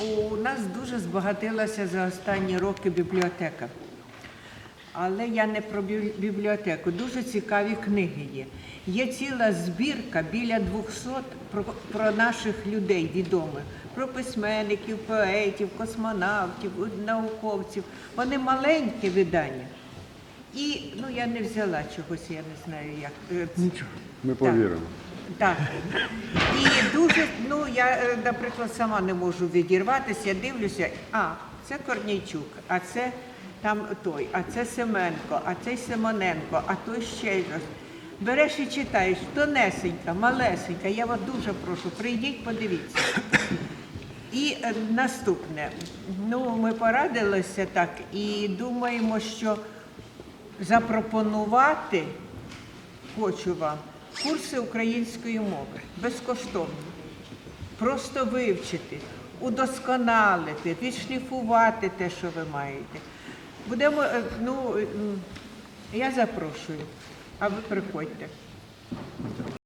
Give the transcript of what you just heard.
У нас дуже збагатилася за останні роки бібліотека. Але я не про бібліотеку. Дуже цікаві книги є. Є ціла збірка біля 200 про, про наших людей відомих, про письменників, поетів, космонавтів, науковців. Вони маленькі видання. І ну я не взяла чогось, я не знаю як. Е, Нічого, ми повіримо. так. І дуже, ну я, е, наприклад, сама не можу відірватися, дивлюся, а, це Корнійчук, а це там той, а це Семенко, а це Симоненко, а той ще раз. Береш і читаєш, тонесенька, малесенька, я вас дуже прошу, прийдіть, подивіться. І е, наступне. Ну, ми порадилися так і думаємо, що запропонувати хочу вам курси української мови безкоштовно. Просто вивчити, удосконалити, відшліфувати те, що ви маєте. Будемо, е, ну, е, я запрошую, а ви приходьте.